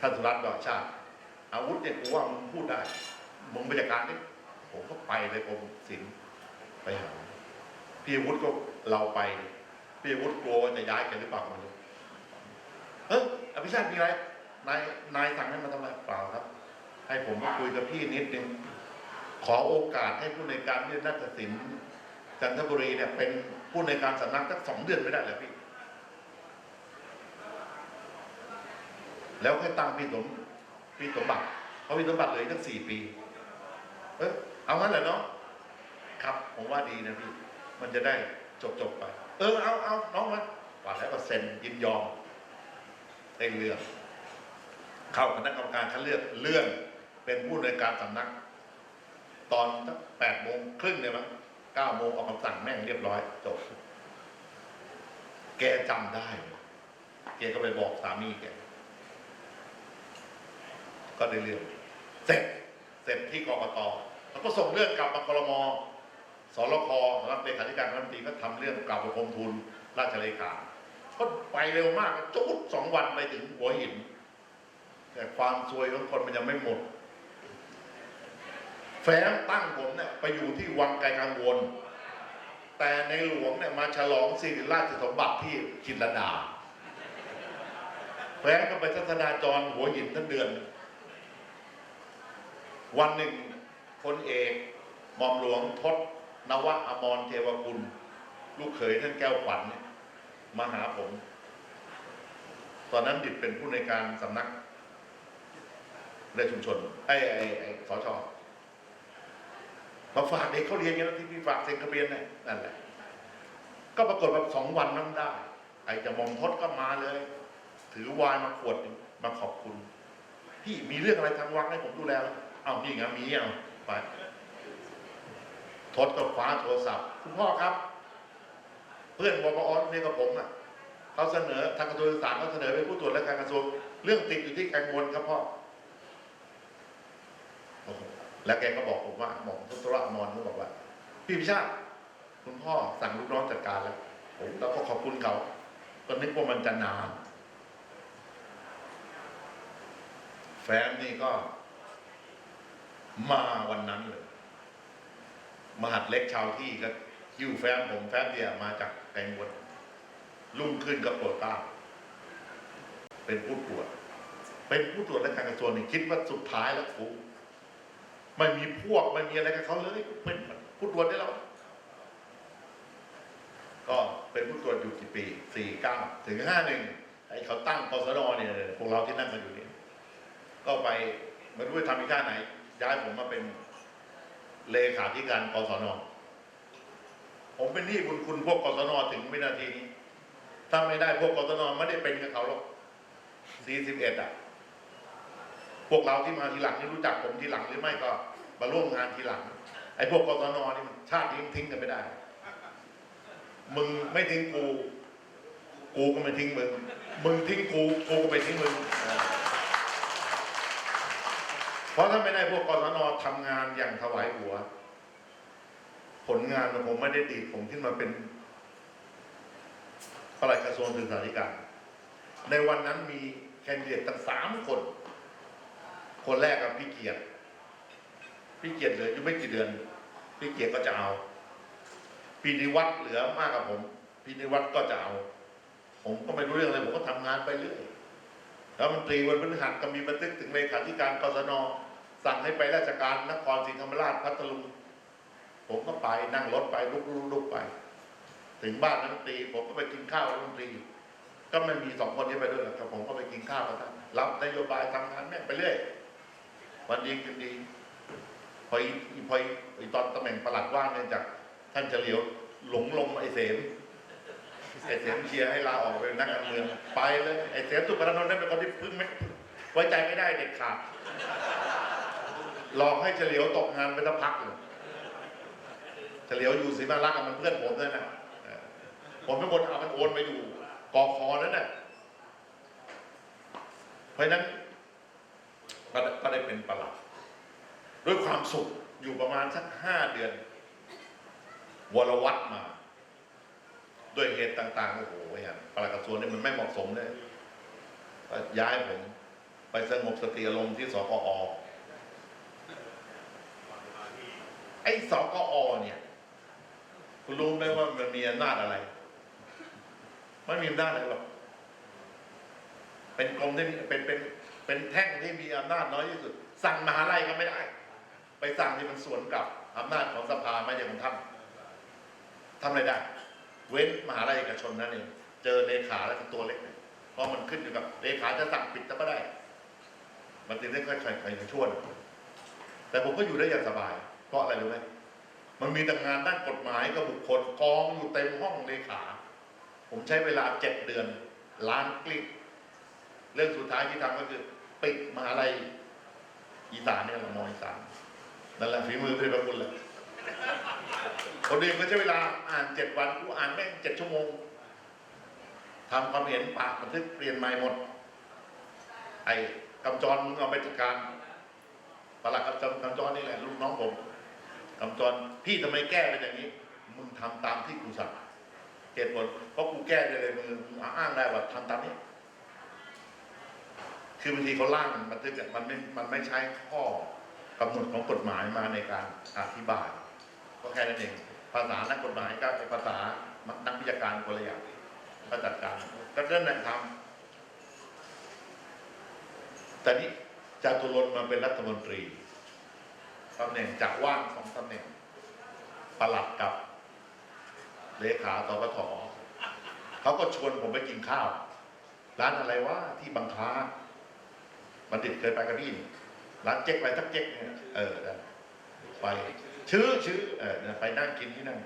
ท่านสุรัตน์ดอชาติ อาวุธเนี่ยกูว่ามึงพูดได้ มึงไปจัดการนี่ผมก็ไปเลยผมศิลป์ไปหาพี่อาวุธก็เราไป พี่อาวุธกลัวจะย้ายกันหรือเปล่าไม่รู้เอออภิชาติมีอะไรนายนายสั่งให้มาทำอะไรเปล่าครับ ให้ผมมาคุยกับพี่นิดนึงขอโอกาสให้ผู้ในการที่นัตศิลป์จันทบุรีเนี่ยเป็นผู้ในการสำนักสักสองเดือนไม่ได้เหรอพี่ แล้วให้ตั้งพี่สมพี่สมบัติเพราะพี่สมบัติเหลือตั้งสี่ปี เออเอางั้นเหรอเนาะครับผมว่าดีนะพี่ มันจะได้จบจบไป เออเอาเอาน้องมาว่าแล้วก็เซ็นยินยอมได้เรื่องเข้าคณะกรรมการคัดเลือกเลื่อนเป็นผู้ในวยการสำนัก ตอนสักแปดโมงครึ่งเนี่ยมั้งเก้าโมงออกคำสั่งแม่งเรียบร้อยจบ แกจำได้ แกก็ไปบอกสามีแก ก็ได้เรื่องเสร็จเสร็จที่กรกตแล้วก็ส่งเรื่องกลับมาครมสรคสำนักเลขาธิการรัฐมนตรีก็ทำเรื่องกลับไปกรมทุนราชเลขาก็ไปเร็วมากจุดสองวันไปถึงหัวหิน แต่ความซวยของคนมันยังไม่หมด แฟ้มตั้งผมเนี่ยไปอยู่ที่วังไกลกังวล แต่ในหลวงเนี่ยมาฉลองสิริราชสมบัติที่จินรดาแฟ้มก็ไปทัศนาจรหัวหินทั้งเดือน วันหนึ่งพลเอกหม่อมหลวงทศนวะอมรเทวกุล ลูกเขยท่านแก้วขวัญมาหาผม ตอนนั้นดิดเป็นผู้ในการสำนักในชุมชน ไอ้ไอ้ไอ้สชมาฝากเด็กเขาเรียนอย่างนั้ที่พี่ฝากเซ็นทะเบียนเนี่ยนั่นแหละ ก็ปรากฏว่าสองวันนั้นได้ ไอ้จะมอมทศก็มาเลย ถือวายมาขวดมาขอบคุณ พี่มีเรื่องอะไรทางวังให้ผมดูแลไหม เอานี่ไงมีเอาไปทศก็คว้าโทรศัพท์ คุณพ่อครับ เพื่อนวปอเนี่ยกับผมอะเขาเสนอทางกระทรวงศึกษาเขาเสนอไปผู้ตรวจและการกระทรวงเรื่องติดอยู่ที่กังวลครับพ่อแล้วแกก็บอกผมว่าหมอมทศรามอนเขาบอกว่า พี่พิชาติคุณพ่อสั่งลูกน้องจัดการแล้วผมแล้วก็ขอบคุณเขาก็นึกว่ามันจะนานแฟนนี่ก็ มาวันนั้นเลย มหัดเล็กชาวที่ก็คิวแฟมผมแฟมเดียมาจากแตงวนลุ่งขึ้นกับโปรต้า เป็นผู้ตรวจ เป็นผู้ตรวจและการกระทรวงนี่คิดว่าสุดท้ายแล้วกูไม่มีพวกไม่มีอะไรกับเขาเลยเป็นผู้ตรวจได้แล้วก็เป็นผู้ตรวจอยู่กี่ปีสี่เก้าถึงห้าหนึ่งไอ้เขาตั้งกศนเนี่ยพวกเราที่นั่งกันอยู่นี่ก็ไปไม่รู้ไปทำอีกท่าไหน ย้ายผมมาเป็นเลขาธิการกศน ผมเป็นหนี้บุญคุณพวกกศนถึงวินาทีนี้ ถ้าไม่ได้พวกกศนไม่ได้เป็นกับเขาหรอก41อะ พวกเราที่มาทีหลังนี่รู้จักผมทีหลังหรือไม่ก็มาร่วมงานทีหลัง ไอ้พวกกศนนี่มันชาตินี้ทิ้งกันไม่ได้ มึงไม่ทิ้งกู กูก็ไม่ทิ้งมึง มึงทิ้งกู กูก็ไม่ทิ้งมึง เพราะถ้าไม่ได้พวกกศนทำงานอย่างถวายหัว ผลงานของผมไม่ได้ดีผมขึ้นมาเป็นปลัดกระทรวงศึกษาธิการ ในวันนั้นมีแคนดิเดตตั้งสามคน คนแรกกับพี่เกียรติพี่เกียรติเหลืออยู่ไม่กี่เดือน พี่เกียรติก็จะเอาปีนิวัตรเหลือมากกับผมปีนิวัตรก็จะเอา ผมก็ไม่รู้เรื่องอะไรผมก็ทำงานไปเรื่อย แล้วมันตรีวันพฤหัสก็มีบันทึกถึงเลขาธิการกศนสั่งให้ไปราชการนครศรีธรรมราชพัทลุงผมก็ไปนั่งรถไปลุกลุกลุกไป ถึงบ้านนักดนตรี ผมก็ไปกินข้าวกับนักดนตรี ก็ไม่มีสองคนที่ไปด้วยหรอกแต่ผมก็ไปกินข้าวกับท่านรับนโยบายทำงานแม่งไปเรื่อยวันดีคืนดีพออีพออีอีตอนตำแหน่งประหลัดว่างเนี่ยจากท่านเฉลียวหลงลมไอเสม ไอเสมเชียร์ให้ลาออกเป็นนักการเมืองไปเลยไอเสมสุพรรณนนท์นั่นเป็นคนที่พึ่งไม่ไว้ใจไม่ได้เด็ดขาดหลอกให้เฉลียวตกงานไปสักพักเลยเฉลียวอยู่ศรีมารักษ์กับมันเพื่อนผมนั่นน่ะผมเป็นคนเอามันโอนไปอยู่กอคอนั่นน่ะเพราะนั้นก็ได้ก็ได้เป็นประหลัดด้วยความสุขอยู่ประมาณสักห้าเดือน วรวัตมา ด้วยเหตุต่างๆ โอ้โหอย่างปลัดกระทรวงนี่มันไม่เหมาะสมเลยก็ย้ายผม ไปสงบสติอารมณ์ที่สกอ ไอ้สกอ เนี่ย คุณรู้ไหมว่ามันมีอำนาจอะไร ไม่มีอำนาจอะไรหรอก เป็นกรมที่มีเป็นเป็นเป็นแท่งที่มีอำนาจน้อยที่สุด สั่งมหาลัยก็ไม่ได้ ไปสั่งที่มันสวนกลับอำนาจของสภาไม่ใช่ของท่านทำอะไรได้ เว้นมหาลัยเอกชนนั่นเองเจอเลขาแล้วก็ตัวเล็กเพราะมันขึ้นอยู่กับเลขาจะสั่งปิดก็ได้ มันจึงได้ค่อยๆค่อยๆช่วยแต่ผมก็อยู่ได้อย่างสบาย เพราะอะไรรู้ไหมมันมีแต่งานด้านกฎหมายกับบุคคลกองอยู่เต็มห้องเลขา ผมใช้เวลาเจ็ดเดือนล้านกลิก เรื่องสุดท้ายที่ทำก็คือปิดมหาลัยอีสานเนี่ยเรามองอีสานนั่นแหละฝีมือพี่ประคุณเลย คนอื่นก็ใช้เวลาอ่านเจ็ดวันกูอ่านแม่งเจ็ดชั่วโมงทำความเห็นปากบันทึกเปลี่ยนใหม่หมด ไอ้กำจรมึงเอาไปจัดการประหลัดกำจรกำจรนี่แหละลูกน้องผมกำจรพี่ทำไมแก้เป็นอย่างนี้ มึงทำตามที่กูสั่งเหตุผลเพราะกูแก้ได้เลยมึงอ้างได้ว่าทำตามนี้ คือบางทีเขาล่างบันทึกมันไม่มันไม่ใช้ข้อกำหนดของกฎหมายมาในการอธิบาย ก็แค่นั้นเองภาษานักกฎหมายกับภาษานักวิชาการคนละอย่างก็จัดการก็เรื่องนั้นทำแต่นี้จตุรนมาเป็นรัฐมนตรีตำแหน่งจากว่างสองตำแหน่งประหลัดกับเลขาตปทเขาก็ชวนผมไปกินข้าว ร้านอะไรวะที่บางคล้าบัณฑิตเคยไปกับพี่นร้านเจ๊กไปทักเจ๊กเนี่ยเออไป ชื่อชื่อเออไปนั่งกินที่นั่น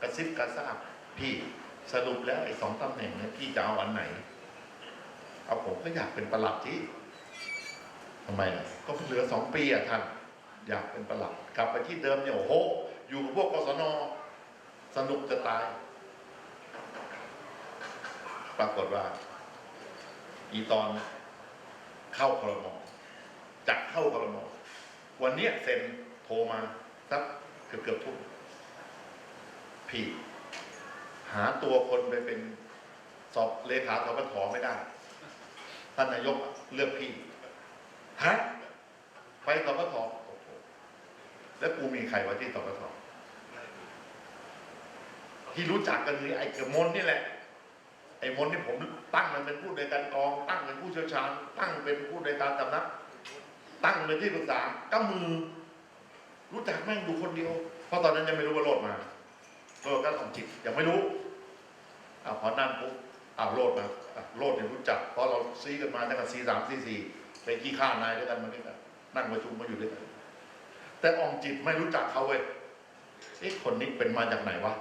กระซิบกระซาบพี่สรุปแล้วไอ้สองตำแหน่งเนี่ยพี่จะเอาอันไหน เอาผมก็อยากเป็นประหลัดที่ทำไมล่ะก็เหลือสองปีอะท่านอยากเป็นประหลัดกลับไปที่เดิมเนี่ยโอ้โห อยู่กับพวกกศนสนุกจะตาย ปรากฏว่า อีตอนเข้าคอรมจักเข้าคอรมวันเนี้ยเซ็นโทรมา สักเกือบเกือบทุ่มพี่หาตัวคนไปเป็นสอบเลขาสปทไม่ได้ ท่านนายกเลือกพี่ฮะไปสปทโอ้โหแล้วกูมีใครวะที่สปทที่รู้จักกันคือไอ้เกือบมนนี่แหละ ไอ้มนที่ผมตั้งมันเป็นผู้ในวยการกอง ตั้งเป็นผู้เชี่ยวชาญ ตั้งเป็นผู้ในวยการสำนัก ตั้งเป็นที่ปรึกษาก็มือ รู้จักแม่งดูคนเดียว เพราะตอนนั้นยังไม่รู้ว่าโลดมาโลดก็ของจิตยังไม่รู้อ่าพอนั่นปุ๊บอ้าโลดมาอะโลดเนี่ยรู้จัก เพราะเราซีกันมาตั้งแต่ซีสามซีสี่เป็นขี้ข้านายด้วยกันมาด้วยกันนั่งประชุมมาอยู่ด้วยกันแต่อองจิตไม่รู้จักเขาเว้ยเอ๊ะคนนี้เป็นมาจากไหนวะ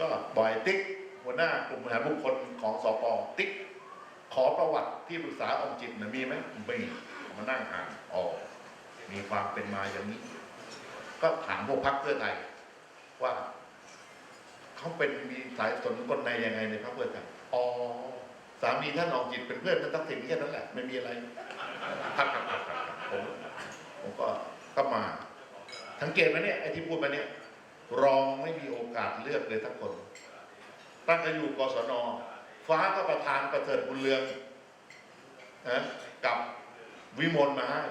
ก็บอยติ๊กหัวหน้ากลุ่มบริหารบุคคลของสปติ๊กขอประวัติที่ปรึกษาองค์จิตนะมีไหมไม่มีมานั่งอ่านอ๋อ มีความเป็นมาอย่างนี้ ก็ถามพวกพักเพื่อไทยว่าเขาเป็นมีสายสนกลในยังไงในพรรคเพื่อไทยอ๋อสามีท่านออกจิตเป็นเพื่อนท่านทักษิณแค่นั้นแหละไม่มีอะไรพักกับพักกับผมผมก็ก็มาสังเกตไหมเนี่ยไอ้ที่พูดมาเนี่ย รองไม่มีโอกาสเลือกเลยทั้งคนตั้งแต่อยู่กศนฟ้าก็ประธานประเสริฐบุญเรืองนะกับวิมลมาให้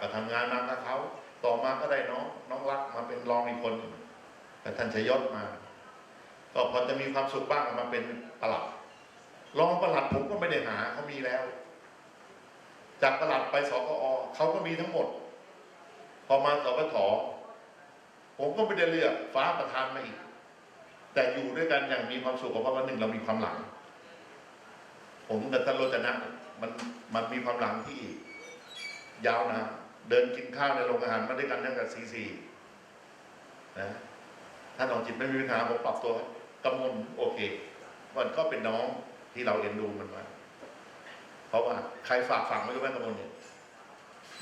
ก็ทำงานมากับเขาต่อมาก็ได้น้องน้องรักมาเป็นรองอีกคนแต่ท่านชยศมา ก็พอจะมีความสุขบ้างมาเป็นประหลัดรองประหลัดผมก็ไม่ได้หาเขามีแล้ว จากประหลัดไปสกอเขาก็มีทั้งหมด พอมาสปทผมก็ไม่ได้เลือกฟ้าประธานมาอีก แต่อยู่ด้วยกันอย่างมีความสุขเพราะว่าหนึ่งเรามีความหลัง ผมกับท่านโรจนะมันมันมีความหลังที่ ยาวนานเดินกินข้าวในโรงอาหารมาด้วยกันตั้งแต่ซีซีนะท่านของจิตไม่มีปัญหาผมปรับตัวกำมลโอเค มันก็เป็นน้องที่เราเอ็นดูมันมา เพราะว่าใครฝากฝังไว้รู้ไหมกำมลเนี่ย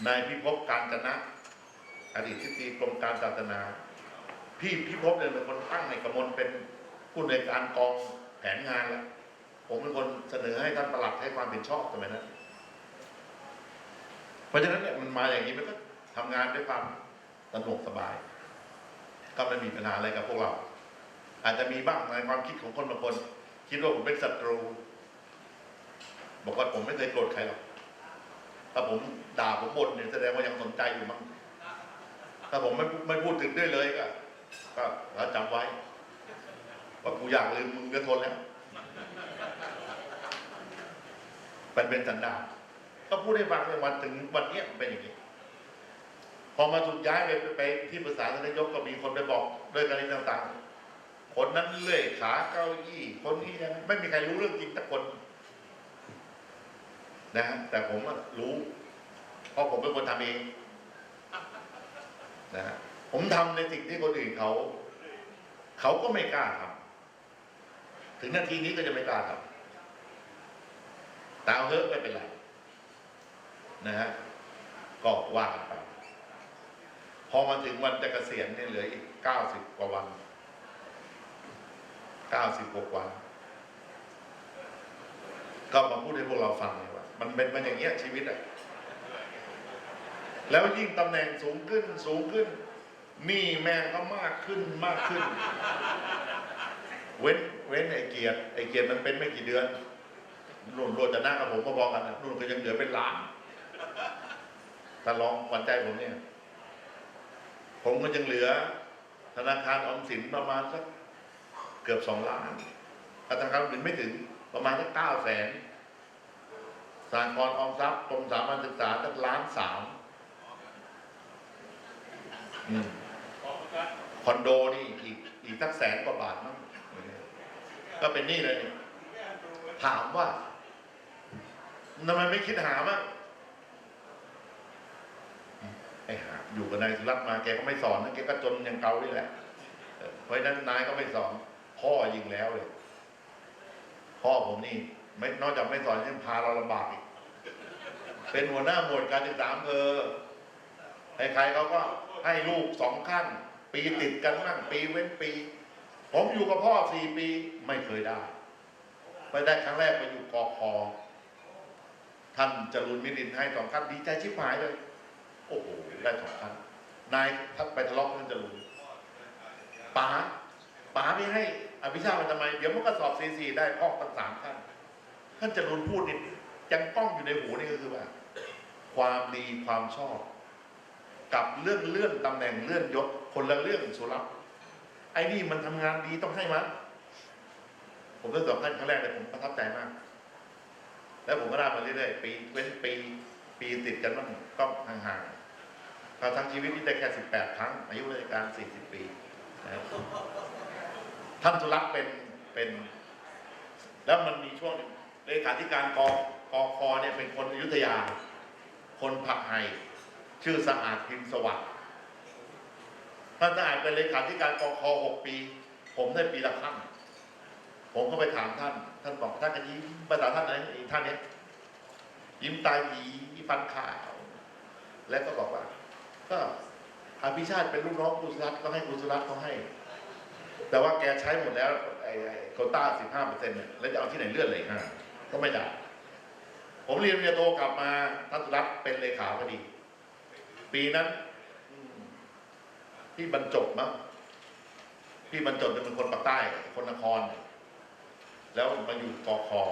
นายพิภพการจนะอดีตที่ตีกรมการศาสนา พี่พิภพเนี่ยเป็นคนตั้งในกระมลเป็นผู้ในการกองแผนงานแล้วผมเป็นคนเสนอให้ท่านประหลัดให้ความเห็นชอบทำไมยนั้น ราะฉะนั้นเนี่ยมันมาอย่างนี้มันก็ทำงานด้วยความสนุกสบาย ก็ไม่มีปัญหาอะไรกับพวกเรา อาจจะมีบ้างในความคิดของคนบางคน คิดว่าผมเป็นศัตรู บอกว่าผมไม่เคยโกรธใครหรอกถ้าผมด่าผมบ่นเนี่ยแสดงว่ายังสนใจอยู่มั้งถ้าผมไม่ไม่พูดถึงด้วยเลยก็ก็เราจำไว้ ว่ากูอยากลืมมึงก็ทนแล้วมันเป็นสันดาน ก็พูดให้ฟังในวันถึงวันเนี้ยเป็นอย่างนี้ พอมาถูกย้ายไปไปที่ปรึกษาท่านนายกก็มีคนไปบอกด้วยกันนี้ต่างๆ คนนั้นเลื่อยขาเก้าอี้ คนนี้ยังไม่มีใครรู้เรื่องจริงสักคน นะฮะแต่ผมรู้ เพราะผมเป็นคนทำเองนะฮะผมทำในสิ่งที่คนอื่นเขา เขาก็ไม่กล้าทำถึงนาทีนี้ก็จะไม่กล้าทำแต่เอาเถอไม่เป็นไร นะฮะก็ว่ากันไปพอมาถึงวันจะเกษียณเนี่ยเหลืออีกเก้าสิบกว่าวันเก้าสิบกว่าวัน ก็มาพูดให้พวกเราฟังเลยว่ามันเป็นมันอย่างเงี้ยชีวิตอะแล้วยิ่งตำแหน่งสูงขึ้นสูงขึ้นหนี้แม่งก็มากขึ้นมากขึ้น เว้นเว้นไอ้เกียรติไอ้เกียรติมันเป็นไม่กี่เดือนนุ่นรวดจะนั่งกับผมก็บอกกันนะนุ่นก็ยังเหลือเป็นหลาน ถ้าลองขวัญใจผมเนี่ย ผมก็ยังเหลือ ธนาคารออมสินประมาณสักเกือบสองล้านธนาคารออมสินไม่ถึงประมาณสักเก้าแสนสากลออมทรัพย์กรมสามัญศึกษาสักล้านสามคอนโดนี่อีกอีกสักแสนกว่าบาทมั้งก็เป็นนี่เลยเนี่ยถามว่าทำไมไม่คิดหามั้งไอยู่กับนายสุรัตน์มาแกก็ไม่สอนนะแกก็จนอย่างเก่านี่แหละเพราะฉะนั้นนายก็ไม่สอน พ่อยิงแล้วเลยพ่อผมนี่ ไม่นอกจากไม่สอนยังพาเราลำบากอีกเป็นหัวหน้าหมวดการศึกษาเภอใครๆเขาก็ให้ลูกสองขั้น ปีติดกันมั่งปีเว้นปี ผมอยู่กับพ่อสี่ปีไม่เคยได้ ไปได้ครั้งแรกไปอยู่กอคอท่านจรุนมิรินให้สองขั้นดีใจชิบหายเลย โอ้โห ได้สองขั้นนายทักไปทะเลาะกับท่านจรุนป๋าป๋าไม่ให้อภิชาติมันทำไม เดี๋ยวมันก็สอบสี่สี่ได้พ่อตั้งสามขั้นท่านจรุนพูดนี่ยังก้องอยู่ในหูนี่ก็คือว่า ความดีความชอบ กับเรื่องเลื่อนตำแหน่งเลื่อนยศคนละเรื่องสุรับไอ้นี่มันทำงานดีต้องให้มันผมได้สอบท่านครั้งแรกเลยผมประทับใจมาก แล้วผมก็ได้มาเรื่อยๆปีเว้นปี ปีติดกันบ้างก็ห่างๆ เราทั้งชีวิตนี่ได้แค่สิบแปดครั้ง อายุราชการสี่สิบปีนะครับท่านสุรักษ์เป็นเป็น แล้วมันมีช่วงหนึ่งเลขาธิการกกคเนี่ยเป็นคนอยุธยา คนผักไห่ชื่อสะอาดพิมพ์สวัสดิ์ท่านสะอาดเป็นเลขาธิการกคหกปี ผมได้ปีละครั้งผมก็ไปถามท่าน ท่านบอกท่านก็ยิ้มภาษาท่านไหนอีกท่านเนี้ยยิ้มตาหยีฟันขาว แล้วก็บอกว่า ก็อภิชาติเป็นลูกน้องกุศลัตน์ก็ให้กุศลัตน์เขาให้ แต่ว่าแกใช้หมดแล้วไอ้ไอ้โควต้าสิบห้าเปอร์เซ็นต์เนี่ยแล้วจะเอาที่ไหนเลื่อนเลยห้าก็ไม่ได้ผมเรียนปริญญาโทกลับมาท่านสุรัตน์เป็นเลขาพอดี ปีนั้นอืมพี่บรรจบมั้งพี่บรรจบเนี่ยเป็นคนปากใต้ คนนคร แล้วมาอยู่กอคอ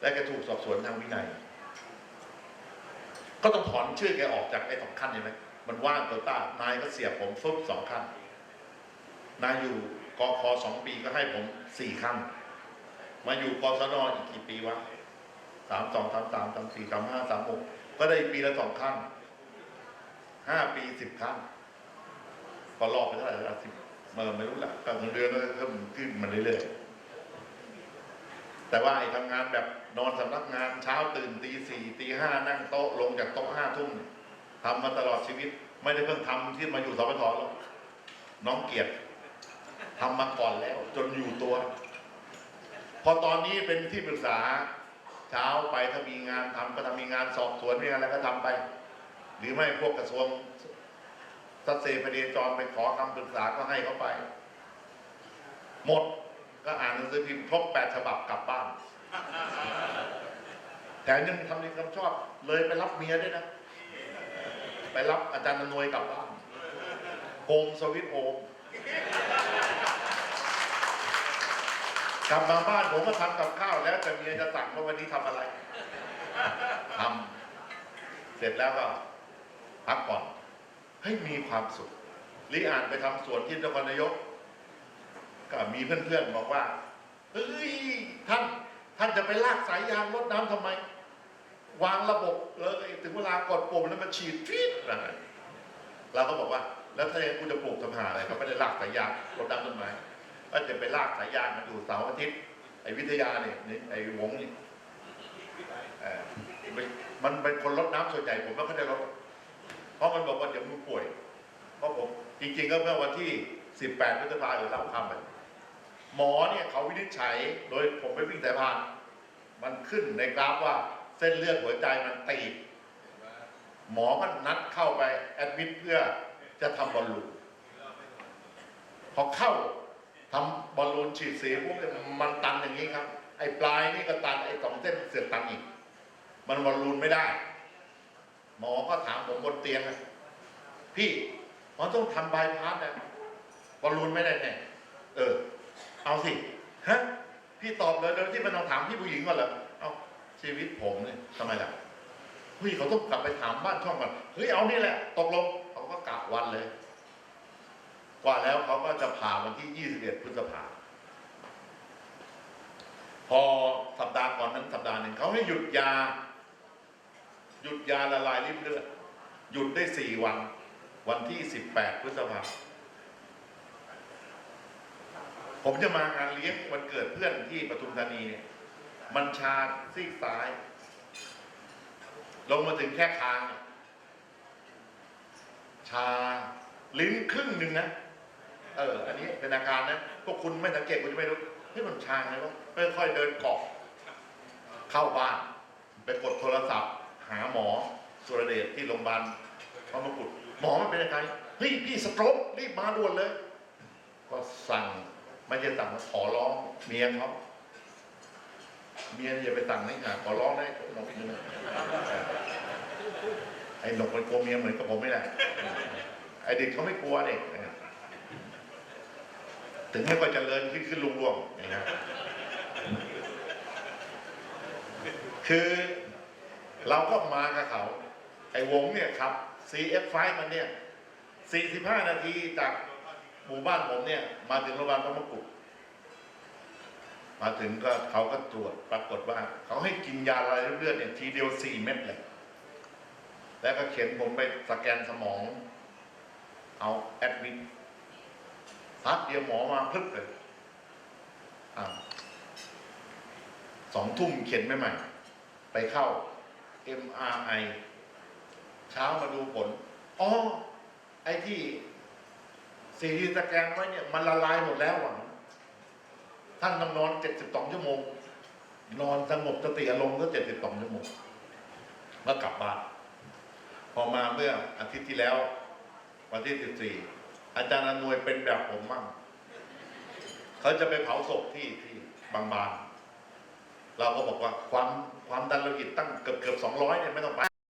และแกถูกสอบสวนทางวินัย ก็ต้องถอนชื่อแกออกจากไอ้สองขั้นใช่ไหม มันว่างโควต้านายก็เสียบผมฟึบสองขั้นนายอยู่กอคอสองปีก็ให้ผมสี่ขั้นมาอยู่กศนออีกกี่ปีวะสามสองสามสามสามสี่สามห้าสามหกก็ได้ปีละสองขั้นห้าปีสิบขั้นก็รอบไปเท่าไหร่ละสิบเมื่อไม่รู้ละก็เงินเดือนก็เพิ่มขึ้นมาเรื่อยๆแต่ว่าไอ้ทำงานแบบนอนสำนักงานเช้าตื่นตีสี่ตีห้านั่งโต๊ะลงจากโต๊ะห้าทุ่ม ทำมาตลอดชีวิต ไม่ได้เพิ่งทำที่มาอยู่สปทหรอกน้องเกียรติทำมาก่อนแล้ว จนอยู่ตัว พอตอนนี้เป็นที่ปรึกษา เช้าไปถ้ามีงานทำก็ทำมีงานสอบสวนมีอะไรก็ทำไป หรือไม่พวกกระทรวงสัตเซพเดจรไปขอคำปรึกษาก็ให้เขาไป หมดก็อ่านหนังสือพิมพ์ครบแปดฉบับกลับบ้านแถมยังทำในคำชอบเลยไปรับเมียด้วยนะ ไปรับอาจารย์นวยกลับบ้านโฮมสวิตโฮมกลับมาบ้านผมก็ทำกับข้าวแล้วแต่เมียจะสั่งว่าวันนี้ทำอะไรทำเสร็จแล้วก็พักผ่อนให้มีความสุขลิอ่านไปทำสวนที่นครนายก ก็มีเพื่อนๆบอกว่าเฮ้ยท่านท่านจะไปลากสายยางรดน้ำทำไม วางระบบเลยถึงเวลากดปุ่มแล้วมันฉีดฟีดนะเราก็บอกว่า แล้วถ้ายกูจะปลูกทำหาอะไรก็ไม่ได้ลากสายยางรดน้ำต้นไม้ก็จะไปลากสายยางมาอยู่เสาร์อาทิตย์ไอ้วิทยาเนี่ยไอ้วงเนี่เอ่อมันเป็นคนรดน้ำส่วนใหญ่ผมไม่ค่อยได้รดเพราะมันบอกว่าเดี๋ยวมึงป่วย เพราะผมจริงๆก็เมื่อวันที่ 18พฤษภาหรือเล่าคำไปหมอเนี่ยเขาวินิจฉัย โดยผมไปวิ่งสายพาน มันขึ้นในกราฟว่า เส้นเลือดหัวใจมันตีบหมอก็นัดเข้าไปแอดมิดเพื่อจะทำบอลลูนพอเข้าทำบอลลูนฉีดสีพวกนี่ยมันตันอย่างนี้ครับ ไอ้ปลายนี่ก็ตันไอ้สองเส้นเสือกตันอีก มันบอลลูนไม่ได้ หมอก็ถามผมบนเตียงนะพี่หมอต้องทำบายพาสนะบอลลูนไม่ได้แน่เออ เอาสิฮะพี่ตอบเลยโดยที่มันต้องถามพี่ผู้หญิงก่อนเหรอเอา ชีวิตผมเนี่ยทำไมล่ะเฮ้ยเขาต้องกลับไปถามบ้านช่องก่อนเฮ้ยเอานี่แหละ ตกลงเขาก็กะวันเลย กว่าแล้วเขาก็จะผ่าวันที่ 21 พฤษภาพอสัปดาห์ก่อนนั้นสัปดาห์หนึ่งเขาให้หยุดยา หยุดยาละลายริ่มเลือดหยุดได้สี่วัน วันที่ 18 พฤษภาผมจะมางานเลี้ยงวันเกิดเพื่อนที่ปทุมธานีเนี่ย มันชาซีกซ้าย ลงมาถึงแค่คาง ชาลิ้นครึ่งหนึ่งนะ เออ อันนี้เป็นอาการนะพวกคุณไม่สังเกตคุณจะไม่รู้เฮ้ยมันชาไงวะค่อยๆเดินเกาะเข้าบ้าน ไปกดโทรศัพท์ หาหมอสุรเดชที่โรงพยาบาลพระมงกุฎหมอมันเป็นยังไงเฮ้ยพี่สโตรกรีบมาด่วนเลย ก็สั่งไม่ใช่สั่งขอร้องเมียเขา เมียอย่าไปสั่งนี่ค่ะขอร้องได้นกนไอ้หนกมันกลัวเมียเหมือนกับผมไม่ได้ไอ้เด็กเขาไม่กลัวเด็กถึงไม่ค่อยเจริญขึ้นขึ้นลงรวงๆอย่างเงี้ยคือเราก็มากับเขา ไอ้วงเนี่ยครับ CF5 มันเนี่ย 45 นาทีจากหมู่บ้านผมเนี่ย มาถึงโรงพยาบาลพระมงกุฎ มาถึงก็เขาก็ตรวจปรากฏว่า เขาให้กินยาละลายริ่มเลือดเนี่ยทีเดียว4เม็ดเลย แล้วก็เข็นผมไปสแกนสมอง เอาแอดมิดพักเดียวหมอมาพึบเลยอ่าสองทุ่มเข็นไม่ใหม่ ไปเข้า MRI เช้ามาดูผล อ๋อ ไอ้ที่ซีทีสแกนไว้เนี่ย มันละลายหมดแล้วอะ ท่านต้องนอน72ชั่วโมง นอนสงบสติอารมณ์ก็72ชั่วโมงแล้วกลับบ้านพอมาเมื่ออาทิตย์ที่แล้ว วันที่14อาจารย์อนวยเป็นแบบผมมั่งเขาจะไปเผาศพที่ที่บางบานเราก็บอกว่าความความดันโลหิตตั้งเกือบเกือบ200เนี่ยไม่ต้องไป